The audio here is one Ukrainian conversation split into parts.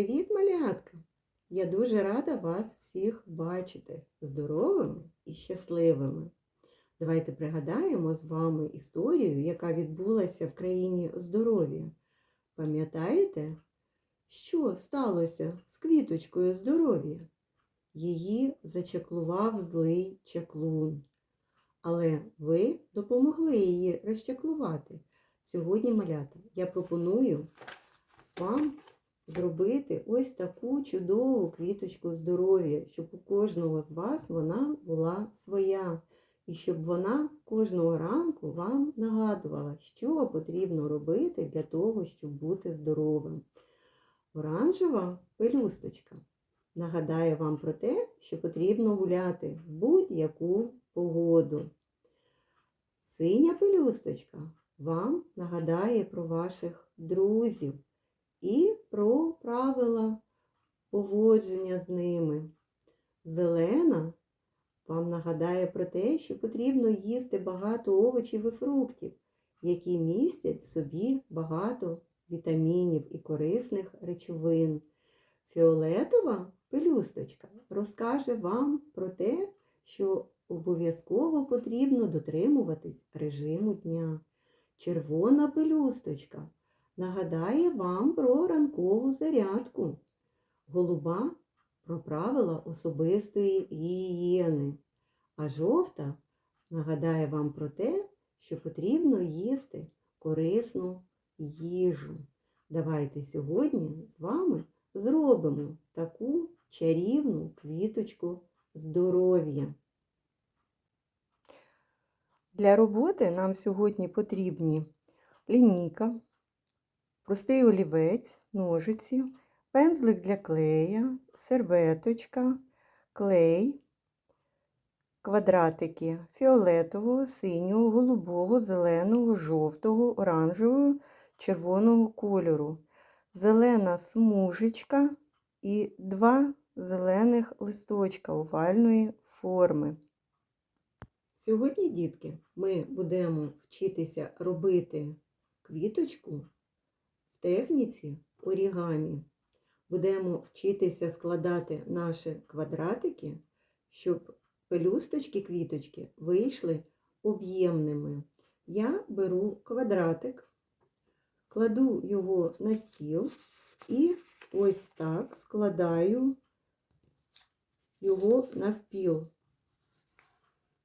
Привіт, малятка! Я дуже рада вас всіх бачити здоровими і щасливими. Давайте пригадаємо з вами історію, яка відбулася в країні здоров'я. Пам'ятаєте, що сталося з квіточкою здоров'я? Її зачаклував злий чаклун. Але ви допомогли її розчаклувати. Сьогодні, малята, я пропоную вам зробити ось таку чудову квіточку здоров'я, щоб у кожного з вас вона була своя. І щоб вона кожного ранку вам нагадувала, що потрібно робити для того, щоб бути здоровим. Оранжева пелюсточка нагадає вам про те, що потрібно гуляти в будь-яку погоду. Синя пелюсточка вам нагадає про ваших друзів і про правила поводження з ними. Зелена вам нагадає про те, що потрібно їсти багато овочів і фруктів, які містять в собі багато вітамінів і корисних речовин. Фіолетова пелюсточка розкаже вам про те, що обов'язково потрібно дотримуватись режиму дня. Червона пелюсточка нагадає вам про ранкову зарядку. Голуба про правила особистої гігієни. А жовта нагадає вам про те, що потрібно їсти корисну їжу. Давайте сьогодні з вами зробимо таку чарівну квіточку здоров'я. Для роботи нам сьогодні потрібні лінійка, простий олівець, ножиці, пензлик для клея, серветочка, клей, квадратики фіолетового, синього, голубого, зеленого, жовтого, оранжевого, червоного кольору, зелена смужечка і два зелених листочка овальної форми. Сьогодні, дітки, ми будемо вчитися робити квіточку техніці орігамі. Будемо вчитися складати наші квадратики, щоб пелюсточки квіточки вийшли об'ємними. Я беру квадратик, кладу його на стіл і ось так складаю його навпіл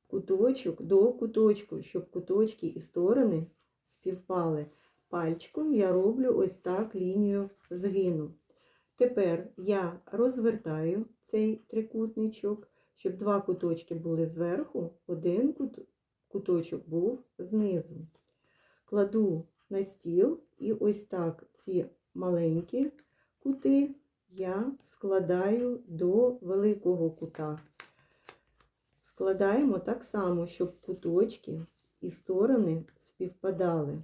куточок до куточку, щоб куточки і сторони співпали. Пальчиком я роблю ось так лінію згину. Тепер я розвертаю цей трикутничок, щоб два куточки були зверху, один куточок був знизу. Кладу на стіл і ось так ці маленькі кути я складаю до великого кута. Складаємо так само, щоб куточки і сторони співпадали.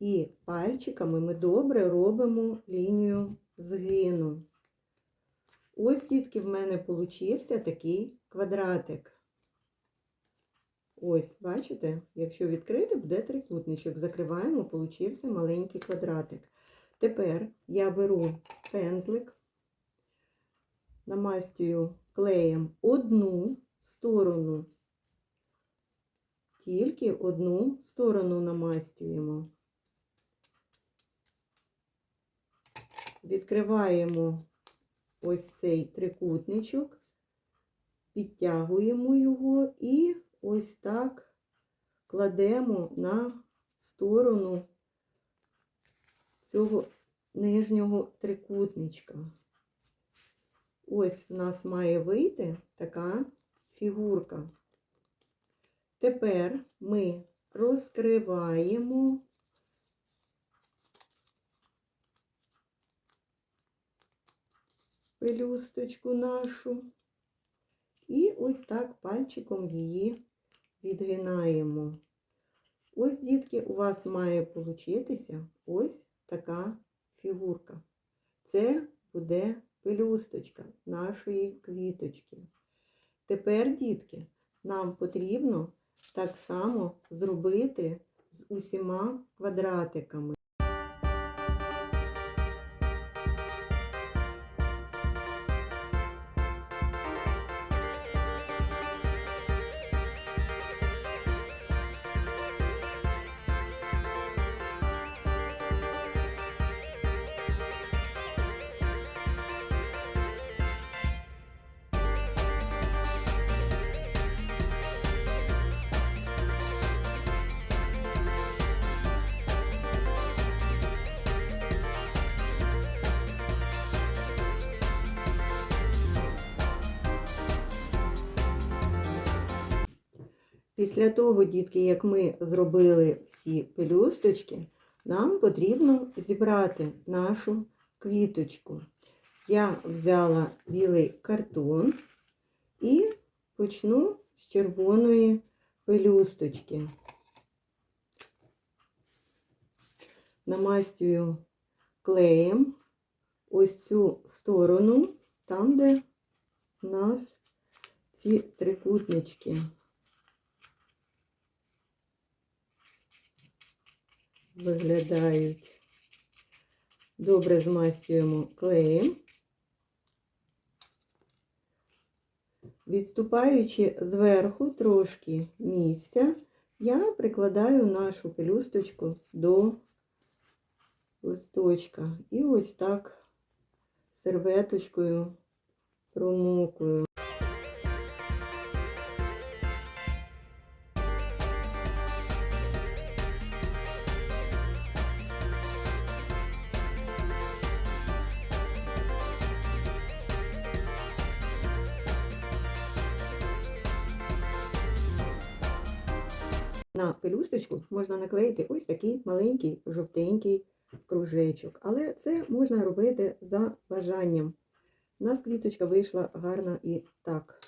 І пальчиками ми добре робимо лінію згину. Ось, дітки, в мене получився такий квадратик. Ось, бачите, якщо відкрити, буде трикутничок. Закриваємо, получився маленький квадратик. Тепер я беру пензлик, намастюю клеєм одну сторону, тільки одну сторону намастюємо. Відкриваємо ось цей трикутничок, підтягуємо його і ось так кладемо на сторону цього нижнього трикутничка. Ось в нас має вийти така фігурка. Тепер ми розкриваємо пелюсточку нашу і ось так пальчиком її відгинаємо. Ось, дітки, у вас має получитися ось така фігурка. Це буде пелюсточка нашої квіточки. Тепер, дітки, нам потрібно так само зробити з усіма квадратиками. Після того, дітки, як ми зробили всі пелюсточки, нам потрібно зібрати нашу квіточку. Я взяла білий картон і почну з червоної пелюсточки. Намастюю клеєм ось цю сторону, там, де у нас ці трикутнички. Виглядають. Добре змастюємо клеєм. Відступаючи зверху трошки місця, я прикладаю нашу пелюсточку до листочка. І ось так серветочкою промокую. На пелюсточку можна наклеїти ось такий маленький жовтенький кружечок. Але це можна робити за бажанням. У нас квіточка вийшла гарна і так.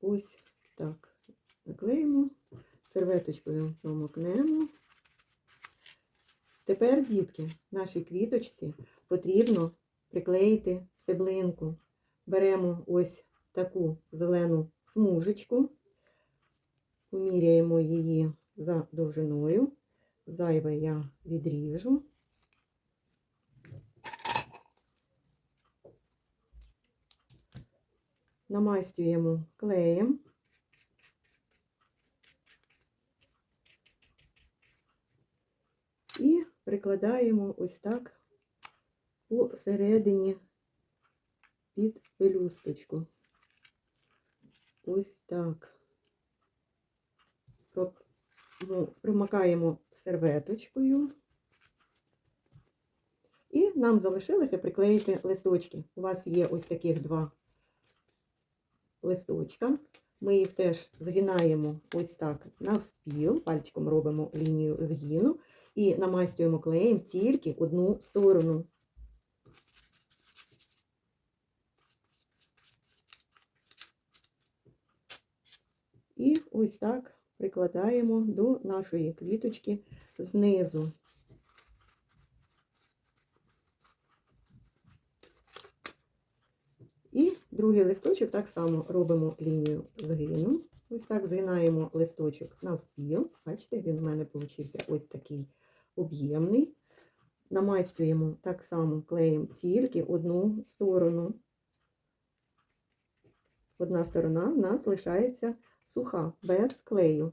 Ось так. Наклеїмо, серветочкою промокнемо. Тепер, дітки, нашій квіточці потрібно приклеїти стеблинку. Беремо ось таку зелену смужечку, поміряємо її за довжиною. Зайве я відріжу. Намастюємо клеєм. І прикладаємо ось так посередині під пелюсточку. Ось так. Ну, примакаємо серветочкою. І нам залишилося приклеїти листочки. У вас є ось таких два листочка. Ми їх теж згинаємо ось так навпіл, пальчиком робимо лінію згину і намастюємо клеєм тільки одну сторону. І ось так прикладаємо до нашої квіточки знизу. І другий листочок так само робимо лінію згину. Ось так згинаємо листочок навпіл. Бачите, він у мене получився ось такий об'ємний. Намастюємо так само клеєм тільки одну сторону. Одна сторона в нас лишається суха, без клею.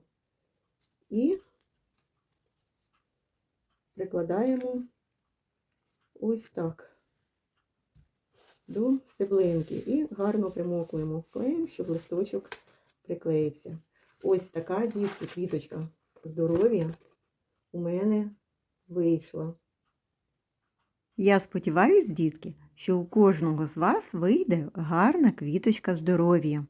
І прикладаємо ось так до стеблинки і гарно примокуємо клеєм, щоб листочок приклеївся. Ось така дітки, квіточка здоров'я у мене вийшла. Я сподіваюсь, дітки, що у кожного з вас вийде гарна квіточка здоров'я.